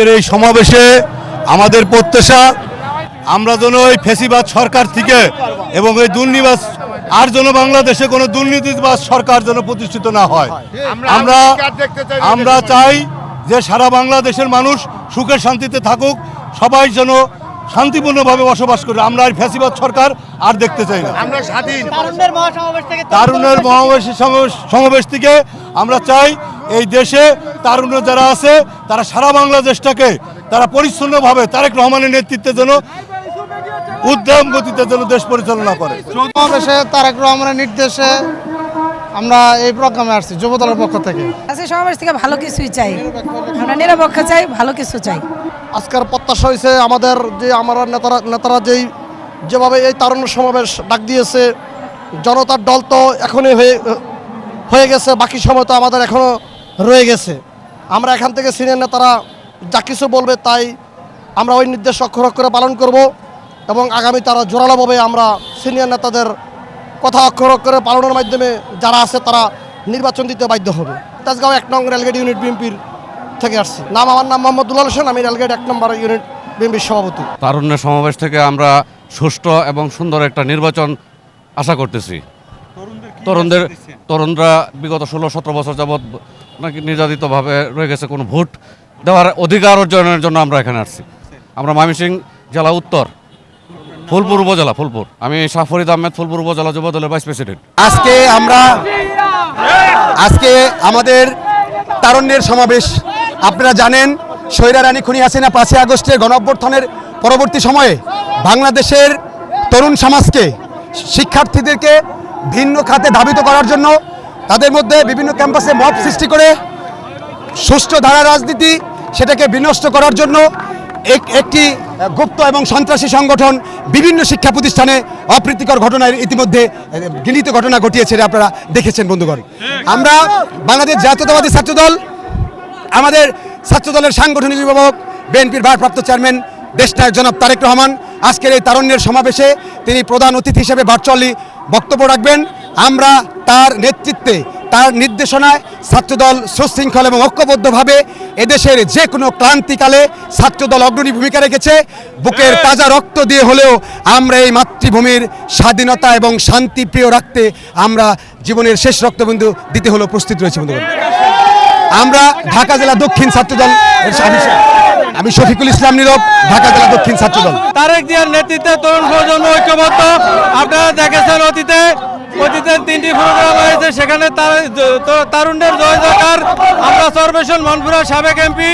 আজকের এই সমাবেশে আমাদের প্রত্যাশা আমরা যেন এই ফেসিবাদ সরকার থেকে এবং এই দুর্নিবাস আর যেন বাংলাদেশে কোনো দুর্নীতিবাদ সরকার যেন প্রতিষ্ঠিত না হয়। আমরা আমরা চাই যে সারা বাংলাদেশের মানুষ সুখে শান্তিতে থাকুক সবাই যেন শান্তিপূর্ণভাবে বসবাস করে আমরা আর ফ্যাসিবাদ সরকার আর দেখতে চাই না। আমরা স্বাধীন। তারুণ্যের মহাসমাবেশ থেকে তারুণের মহাবেশী সমাবেশ থেকে আমরা চাই এই দেশে তারুণ্য যারা আছে তারা সারা বাংলাদেশটাকে তারা পরিচ্ছন্নভাবে তারেক রহমানের নেতৃত্বে যেন উদ্যম গতিতে যেন দেশ পরিচালনা করে। সমাবেশে তারেক রহমানের নির্দেশে আমরা এই প্রোগ্রামে আসছি যুবদলের পক্ষ থেকে। আজকে সমাবেশ থেকে ভালো কিছুই চাই। আমরা নিরপেক্ষ চাই ভালো কিছু চাই। আজকের প্রত্যাশা হয়েছে আমাদের যে আমরা নেতারা নেতারা যেই যেভাবে এই তারুণ্য সমাবেশ ডাক দিয়েছে জনতার দল তো এখনই হয়ে হয়ে গেছে বাকি সময় তো আমাদের এখনও রয়ে গেছে। আমরা এখান থেকে সিনিয়র নেতারা যা কিছু বলবে তাই আমরা ওই নির্দেশ অক্ষর অক্ষরে পালন করব এবং আগামী তারা জোরালোভাবে আমরা সিনিয়র নেতাদের কথা অক্ষর অক্ষরে পালনের মাধ্যমে যারা আছে তারা নির্বাচন দিতে বাধ্য হবে। তাজগাঁও এক নং রেলগেট ইউনিট বিএনপির থেকে আসছি। নাম আমার নাম মোহাম্মদ দুলাল হোসেন আমি রেলগেট এক নম্বর ইউনিট বিএনপির সভাপতি। তারুণ্য সমাবেশ থেকে আমরা সুষ্ঠু এবং সুন্দর একটা নির্বাচন আশা করতেছি। তরুণদের তরুণরা বিগত ষোলো, সতেরো বছর যাবৎ নাকি নির্যাতিতভাবে রয়ে গেছে কোনো ভোট দেওয়ার অধিকার অর্জনের জন্য আমরা এখানে আসছি। আমরা ময়মনসিং জেলা উত্তর, ফুলপুর উপজেলা, ফুলপুর। আমি শাহ ফরিদ আহমেদ, ফুলপুর উপজেলা যুব দলের ভাইস প্রেসিডেন্ট। আজকে আমরা, আজকে আমাদের তারুণ্যের সমাবেশ। আপনারা জানেন সৈরা রানী খুনি হাসিনা পাঁচই আগস্টের গণ অভ্যর্থনের পরবর্তী সময়ে বাংলাদেশের তরুণ সমাজকে, শিক্ষার্থীদেরকে ভিন্ন খাতে ধাবিত করার জন্য তাদের মধ্যে বিভিন্ন ক্যাম্পাসে মব সৃষ্টি করে সুষ্ঠু ধারা রাজনীতি সেটাকে বিনষ্ট করার জন্য এক- একটি গুপ্ত এবং সন্ত্রাসী সংগঠন বিভিন্ন শিক্ষা প্রতিষ্ঠানে অপ্রীতিকর ঘটনার ইতিমধ্যে গৃহীত ঘটনা ঘটিয়েছে আপনারা দেখেছেন, বন্ধুগণ। আমরা বাংলাদেশ জাতীয়তাবাদী ছাত্রদল, আমাদের ছাত্রদলের সাংগঠনিক অভিভাবক, বিএনপির ভারপ্রাপ্ত চেয়ারম্যান, দেশনায়ক জনাব তারেক রহমান, আজকের এই তারণ্যের সমাবেশে তিনি প্রধান অতিথি হিসেবে ভার্চুয়ালি বক্তব্য রাখবেন আমরা তার নেতৃত্বে তার নির্দেশনায় ছাত্রদল সুশৃঙ্খল এবং ঐক্যবদ্ধভাবে এদেশের যে কোনো ক্লান্তিকালে ছাত্রদল অগ্রণী ভূমিকা রেখেছে। বুকের তাজা রক্ত দিয়ে হলেও আমরা এই মাতৃভূমির স্বাধীনতা এবং শান্তি প্রিয় রাখতে আমরা জীবনের শেষ রক্তবিন্দু দিতে হলেও প্রস্তুত রয়েছে বন্ধুগণ। আমরা ঢাকা জেলা দক্ষিণ ছাত্রদল আমি- শফিকুল ইসলাম নীরব ঢাকা জেলা দক্ষিণ ছাত্রদল তারেক জিয়ার নেতৃত্বে তরুণ প্রজন্ম ঐক্যবদ্ধ। আপনারা দেখেছেন অতীতে অতীতে তিনটি প্রোগ্রাম হয়েছে। সেখানে তার- তো- তারুণ্যের জয় জয়কার। আমরা সর্বেশন মনপুরা সাবেক এমপি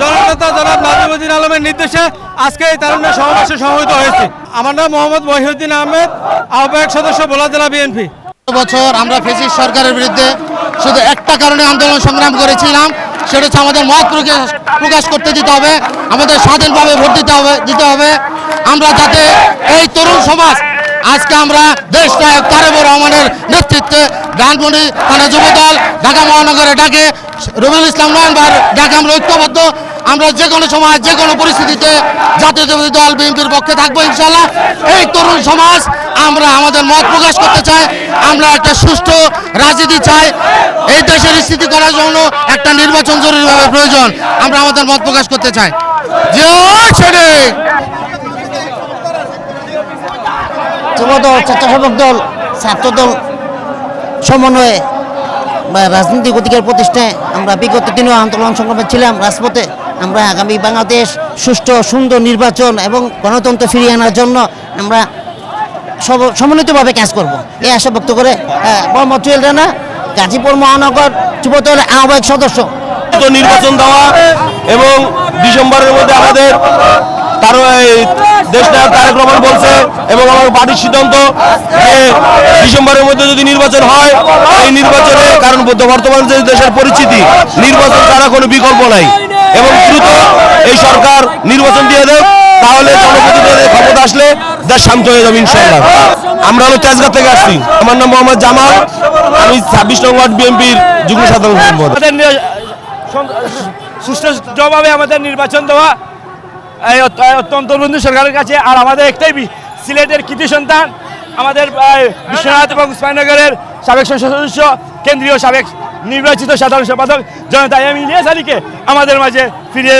জননেতা জনাব নাজিমুদ্দিন আলমের নির্দেশে আজকে এই তারুণ্যের সমাবেশে সমবেত হয়েছে। আমার নাম মোহাম্মদ মহিউদ্দিন আহমেদ আহ্বায়ক সদস্য ভোলা জেলা বিএনপি। বছর আমরা ফেসিস সরকারের বিরুদ্ধে শুধু একটা কারণে আন্দোলন সংগ্রাম করেছিলাম সেটা হচ্ছে আমাদের মত প্রকাশ প্রকাশ করতে দিতে হবে, আমাদের স্বাধীনভাবে ভোট দিতে হবে দিতে হবে। আমরা যাতে এই তরুণ সমাজ, আজকে আমরা দেশ নায়ক তারেবুর রহমানের নেতৃত্বে ধানমন্ডি থানা যুব দল ঢাকা মহানগরে ডাকে। রবিউল ইসলাম নয়নবার ডাকে আমরা ঐক্যবদ্ধ। আমরা যে কোনো সময়, যে কোনো পরিস্থিতিতে জাতীয়তাবাদী দল, বিএনপির পক্ষে থাকব ইনশাল্লাহ এই তরুণ সমাজ আমরা আমাদের মত প্রকাশ করতে চাই, আমরা একটা সুষ্ঠু রাজনীতি চাই। এই দেশের স্থিতি করার জন্য একটা নির্বাচন জরুরিভাবে প্রয়োজন, আমরা আমাদের মত প্রকাশ করতে চাই। যুবদল, স্বেচ্ছাসেবক দল ছাত্রদল সমন্বয়ে রাজনৈতিক অধিকার প্রতিষ্ঠায় আমরা বিগত দিনেও আন্দোলন সংগ্রামে ছিলাম, রাজপথে আমরা আগামী বাংলাদেশ সুষ্ঠু, সুন্দর নির্বাচন এবং গণতন্ত্র ফিরিয়ে আনার জন্য আমরা সব- সমন্বিতভাবে কাজ করব। এই আশা ব্যক্ত করে মোহাম্মদ রানা, গাজীপুর মহানগর যুবদলের আহ্বায়ক সদস্য। নির্বাচন দেওয়া এবং ডিসেম্বরের মধ্যে আমাদের তার দেশ নায়ক তারেক রহমান বলছে এবং আমার পার্টির সিদ্ধান্ত যে ডিসেম্বরের মধ্যে যদি নির্বাচন হয়, এই নির্বাচনে কারণ বর্তমান যে দেশের পরিস্থিতি, নির্বাচন ছাড়া কোনো বিকল্প নাই। এবং দ্রুত এই সরকার নির্বাচন দিয়ে দেয়, তাহলে জনপ্রতিনিধিদের ক্ষমতা আসলে দেশ শান্ত হয়ে যাবে ইনশাল্লাহ আমরা হলো তেজগাঁ থেকে আসছি। আমার নাম মোহাম্মদ জামাল, আমি ছাব্বিশ নং ওয়ার্ড বিএনপির যুগ্ম সাধারণ সম্পাদক। আমাদের সুষ্ঠু জবাবে আমাদের নির্বাচন দেওয়া অত্যন্ত বন্ধু সরকারের কাছে, আর আমাদের একটাই সিলেটের কৃতি সন্তান, আমাদের বিশ্বনাথ এবং উসমাননগরের সাবেক সংসদ সদস্য, কেন্দ্রীয় সাবেক নির্বাচিত সাধারণ সম্পাদক জনতা এম ইলিয়াস আলীকে আমাদের মাঝে ফিরিয়ে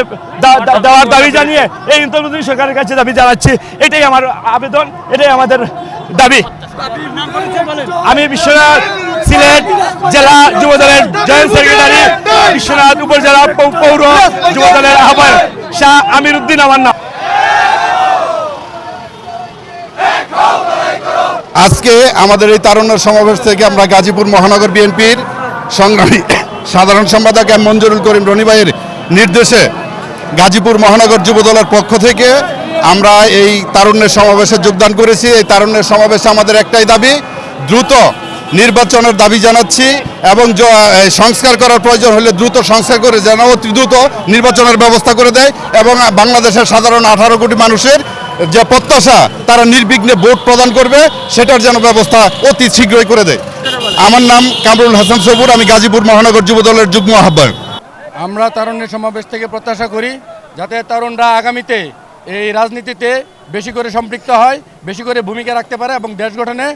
দেওয়ার দাবি জানিয়ে এই অন্তর্বর্তী সরকারের কাছে দাবি জানাচ্ছি। এটাই আমার আবেদন, এটাই আমাদের দাবি। আমি বিশ্বনাথ সিলেট জেলা যুবদলের জয়েন্ট সেক্রেটারি, বিশ্বনাথ উপজেলা পৌর যুবদলের আহ্বায়ক শাহ আমির উদ্দিন আমার নাম। আজকে আমাদের এই তারুণ্যের সমাবেশ থেকে আমরা গাজীপুর মহানগর বিএনপির সংগ্রামী সাধারণ সম্পাদক এম মঞ্জুরুল করিম রনি ভাইয়ের নির্দেশে গাজীপুর মহানগর যুবদলের পক্ষ থেকে আমরা এই তারুণ্যের সমাবেশে যোগদান করেছি। এই তারুণ্যের সমাবেশে আমাদের একটাই দাবি, দ্রুত নির্বাচনের দাবি জানাচ্ছি এবং সংস্কার করার প্রয়োজন হলে দ্রুত সংস্কার করে যেন অতি দ্রুত নির্বাচনের ব্যবস্থা করে দেয় এবং বাংলাদেশের সাধারণ আঠারো কোটি মানুষের যে প্রত্যাশা, তারা নির্বিঘ্নে ভোট প্রদান করবে, সেটার যেন ব্যবস্থা অতি শীঘ্রই করে দেয়। আমার নাম কামরুল হাসান সবুর আমি গাজীপুর মহানগর যুবদলের যুগ্ম আহ্বায়ক। আমরা তারুণ্যের সমাবেশ থেকে প্রত্যাশা করি যাতে তরুণরা আগামীতে এই রাজনীতিতে বেশি করে সম্পৃক্ত হয় বেশি করে ভূমিকা রাখতে পারে এবং দেশ গঠনে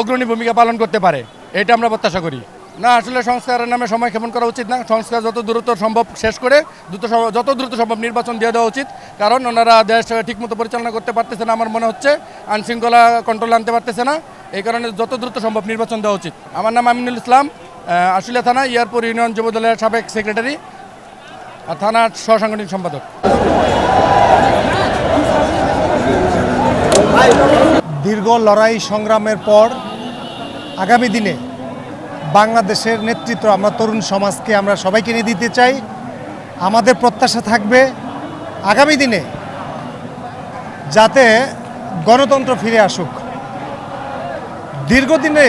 অগ্রণী ভূমিকা পালন করতে পারে। এটা আমরা প্রত্যাশা করি। না আসলে সংস্কারের নামে সময় ক্ষেপণ করা উচিত না। সংস্কার যত দ্রুত সম্ভব শেষ করে দ্রুত যত দ্রুত সম্ভব নির্বাচন দিয়ে দেওয়া উচিত। কারণ ওনারা দেশ ঠিকমতো পরিচালনা করতে পারতেছে না আমার মনে হচ্ছে। আইনশৃঙ্খলা কন্ট্রোল আনতে পারতেছে না। এই কারণে যত দ্রুত সম্ভব নির্বাচন দেওয়া উচিত। আমার নাম আমিনুল ইসলাম আশুলিয়া থানা, ইয়ারপুর ইউনিয়ন যুবদলের সাবেক সেক্রেটারি আর থানার সহসাংগঠনিক সম্পাদক। দীর্ঘ লড়াই সংগ্রামের পর আগামী দিনে বাংলাদেশের নেতৃত্ব, আমরা তরুণ সমাজকে আমরা সবাইকে নিয়ে দিতে চাই। আমাদের প্রত্যাশা থাকবে আগামী দিনে যাতে গণতন্ত্র ফিরে আসুক। দীর্ঘদিনে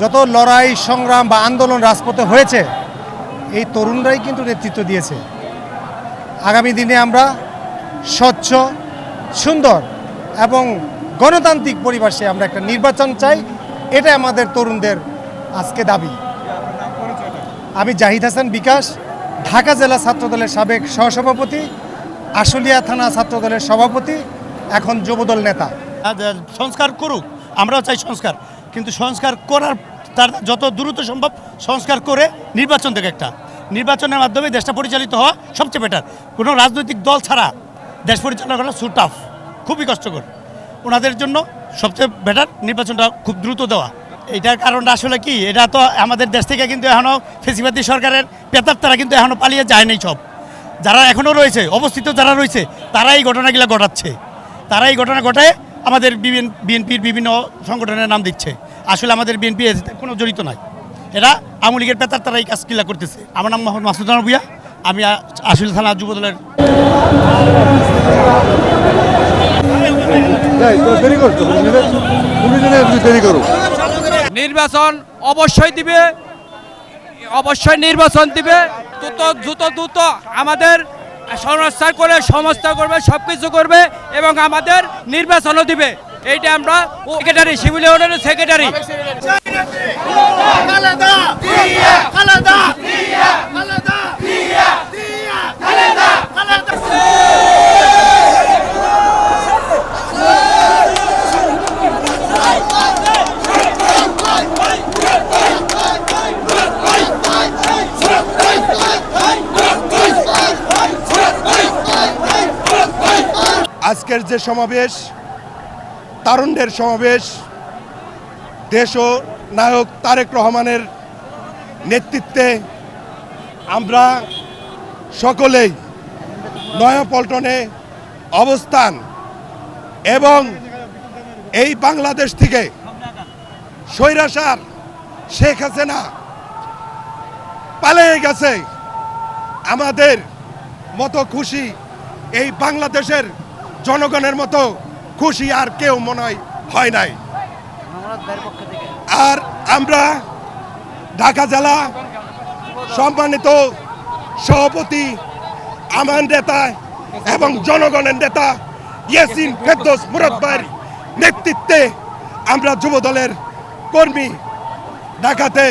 যত লড়াই, সংগ্রাম বা আন্দোলন রাজপথে হয়েছে, এই তরুণরাই কিন্তু নেতৃত্ব দিয়েছে। আগামী দিনে আমরা স্বচ্ছ, সুন্দর এবং গণতান্ত্রিক পরিবেশে আমরা একটা নির্বাচন চাই এটা আমাদের তরুণদের আজকে দাবি। আমি জাহিদ হাসান বিকাশ, ঢাকা জেলা ছাত্রদলের সাবেক সহসভাপতি, আশুলিয়া থানা ছাত্রদলের সভাপতি, এখন যুবদল নেতা। সংস্কার করুক, আমরাও চাই সংস্কার। কিন্তু সংস্কার করার তার যত দ্রুত সম্ভব সংস্কার করে নির্বাচন থেকে একটা। নির্বাচনের মাধ্যমে দেশটা পরিচালিত হওয়া সবচেয়ে বেটার কোনো রাজনৈতিক দল ছাড়া দেশ পরিচালনা করা সু টাফ খুবই কষ্টকর। ওনাদের জন্য সবচেয়ে বেটার নির্বাচনটা খুব দ্রুত দেওয়া। এটার কারণটা আসলে কি? এটা তো আমাদের দেশ থেকে কিন্তু এখনও ফেসিবাদী সরকারের পেতার তারা কিন্তু এখনও পালিয়ে যায়নি সব। যারা এখনও রয়েছে, অবস্থিত যারা রয়েছে তারা এই ঘটনাগুলো ঘটাচ্ছে। তারা এই ঘটনা ঘটায় আমাদের বিএনপির বিভিন্ন সংগঠনের নাম দিচ্ছে। আসলে আমাদের বিএনপি কোনো জড়িত নাই। এরা আওয়ামী লীগের পেতার তারা এই কাজগুলা করতেছে। আমার নাম মোহাম্মদ মাসুদ ভুইয়া। আমি আ- আশুল থানা যুবদলের নির্বাচন অবশ্যই দিবে। অবশ্যই নির্বাচন দিবে। দ্রুত দ্রুত দ্রুত আমাদের সংস্কার করে সংস্থা করবে সব কিছু করবে এবং আমাদের নির্বাচনও দিবে এইটা আমরা সেক্রেটারি সিভিল ইউনিয়নের সেক্রেটারি যে সমাবেশ, তারুণ্যের সমাবেশ, দেশ ও নায়ক তারেক রহমানের নেতৃত্বে আমরা সকলেই নয়াপল্টনে অবস্থান এবং এই বাংলাদেশ থেকে স্বৈরাসার শেখ হাসিনা পালিয়ে গেছে। আমাদের মতো খুশি এই বাংলাদেশের জনগণের মতো খুশি আর কেউ মনে হয় নাই। আর আমরা ঢাকা জেলা সম্মানিত সভাপতি আমান নেতা এবং জনগণের নেতা ইয়াসিন ফেরদোস মুরাদ নেতৃত্বে আমরা যুবদলের কর্মী ঢাকাতে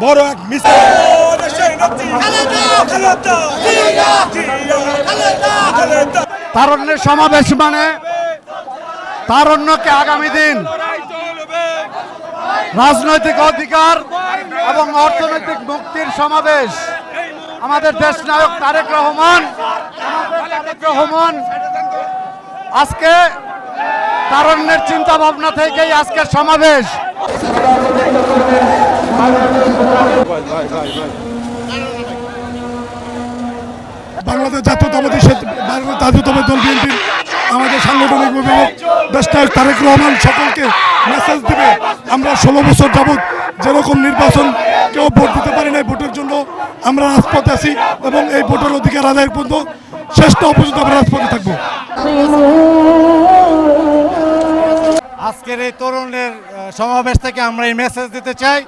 বড় এক মিছিল তারুণ্যের সমাবেশ মানে তারুণ্যকে আগামী দিন রাজনৈতিক অধিকার এবং অর্থনৈতিক মুক্তির সমাবেশ আমাদের দেশ নায়ক তারেক রহমান তারেক রহমান আজকে তারণ্যের চিন্তা ভাবনা থেকেই আজকের সমাবেশ। বাংলাদেশ জাতীয়তাবাদী জাতীয়তাবাদী দল বিএনপি, আমাদের সাংগঠনিক অভিভাবক দেশনায়ক তারেক রহমান সকলকে মেসেজ দিবে। আমরা ষোলো বছর যাবৎ যেরকম নির্বাচন কেউ ভোট দিতে পারি নাই ভোটের জন্য, আমরা রাজপথে আছি এবং এই ভোটের অধিকার আদায়ের পর্যন্ত শ্রেষ্ঠ না পর্যন্ত আমরা রাজপথে থাকব। আজকের এই তরুণের সমাবেশ থেকে আমরা এই মেসেজ দিতে চাই।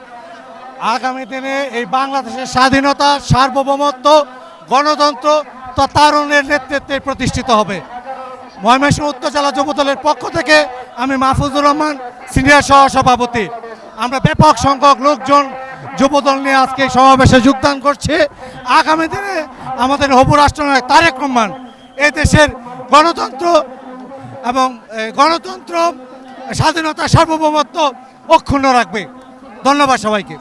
আগামী দিনে এই বাংলাদেশের স্বাধীনতা, সার্বভৌমত্ব গণতন্ত্র তারুণের নেতৃত্বে প্রতিষ্ঠিত হবে। ময়মনসিংহ উত্তর জেলা যুব দলের পক্ষ থেকে আমি মাহফুজুর রহমান, সিনিয়র সহ সভাপতি আমরা ব্যাপক সংখ্যক লোকজন যুবদল নিয়ে আজকে সমাবেশে যোগদান করছে। আগামী দিনে আমাদের হবু রাষ্ট্রনায়ক তারেক রহমান এই দেশের গণতন্ত্র এবং গণতন্ত্র স্বাধীনতা সার্বভৌমত্ব অক্ষুণ্ণ রাখবে। ধন্যবাদ সবাইকে।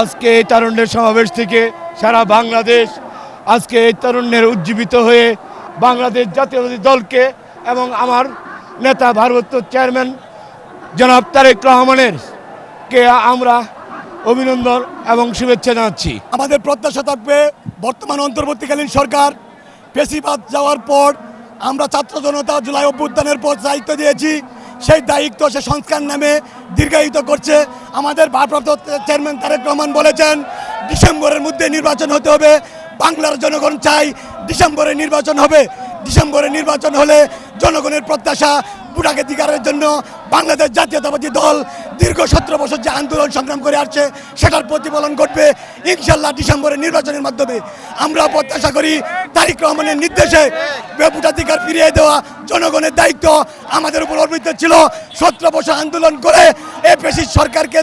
আজকে এই তারুণ্যের সমাবেশ থেকে সারা বাংলাদেশ আজকে এই তারুণ্যের উজ্জীবিত হয়ে বাংলাদেশ জাতীয়বাদী দলকে এবং আমার নেতা ভারপ্রাপ্ত চেয়ারম্যান জনাব তারেক রহমানের কে আমরা অভিনন্দন এবং শুভেচ্ছা জানাচ্ছি। আমাদের প্রত্যাশা থাকবে বর্তমান অন্তর্বর্তীকালীন সরকার পেশিবাদ যাওয়ার পর আমরা ছাত্র জনতা জুলাই অভ্যুত্থানের পর দায়িত্ব দিয়েছি, সেই দায়িত্ব, সে সংস্কার নামে দীর্ঘায়িত করছে। আমাদের ভারপ্রাপ্ত চেয়ারম্যান তারেক রহমান বলেছেন, ডিসেম্বরের মধ্যে নির্বাচন হতে হবে। বাংলার জনগণ চাই ডিসেম্বরে নির্বাচন হবে। ডিসেম্বরে নির্বাচন হলে জনগণের প্রত্যাশা ভোটাধিকারের জন্য বাংলাদেশ জাতীয়তাবাদী দল দীর্ঘ সতেরো বছর যে আন্দোলন সংগ্রাম করে আসছে, সেটার প্রতিফলন ঘটবে ইনশাল্লাহ ডিসেম্বরের নির্বাচনের মাধ্যমে। আমরা প্রত্যাশা করি তারিক রহমানের নির্দেশে ভোটাধিকার ফিরিয়ে দেওয়া জনগণের দায়িত্ব আমাদের উপর অর্পিত ছিল। সতেরো বছর আন্দোলন করে এ পেশির সরকারকে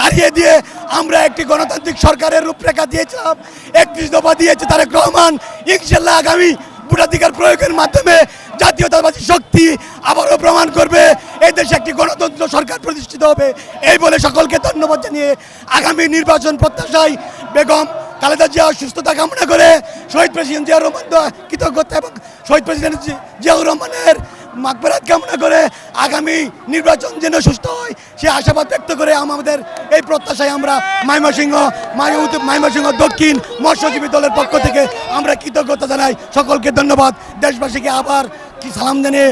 তাড়িয়ে দিয়ে আমরা একটি গণতান্ত্রিক সরকারের রূপরেখা দিয়েছিলাম, একত্রিশ দফা দিয়েছে তারেক রহমান। ইনশাল্লাহ আগামী ভোটাধিকার প্রয়োগের মাধ্যমে জাতীয়তাবাদী শক্তি আবারও প্রমাণ করবে, এই দেশে একটি গণতন্ত্র সরকার প্রতিষ্ঠিত হবে। এই বলে সকলকে ধন্যবাদ জানিয়ে আগামী নির্বাচন প্রত্যাশায় বেগম খালেদা জিয়া সুস্থতা কামনা করে শহীদ প্রেসিডেন্ট জিয়া রহমান কৃতজ্ঞতা এবং শহীদ প্রেসিডেন্ট জিয়াউর রহমানের মাগফেরাত কামনা করে আগামী নির্বাচন যেন সুস্থ হয়, সে আশাবাদ ব্যক্ত করে আমাদের এই প্রত্যাশায় আমরা মাইমসিংহ মাইমসিংহ দক্ষিণ মৎস্যজীবী দলের পক্ষ থেকে আমরা কৃতজ্ঞতা জানাই। সকলকে ধন্যবাদ। দেশবাসীকে আবার কি সালাম জানিয়ে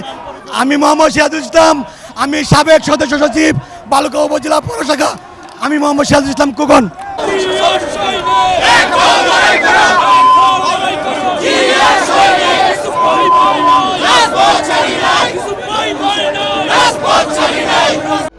আমি মোহাম্মদ সিরাজুল ইসলাম, আমি সাবেক সদস্য সচিব বালুকা উপজেলা পৌরশাখা। আমি মোহাম্মদ সিরাজুল ইসলাম, কুগন। রাজপথ ছাড়ি নাই। রাজপথ ছাড়ি নাই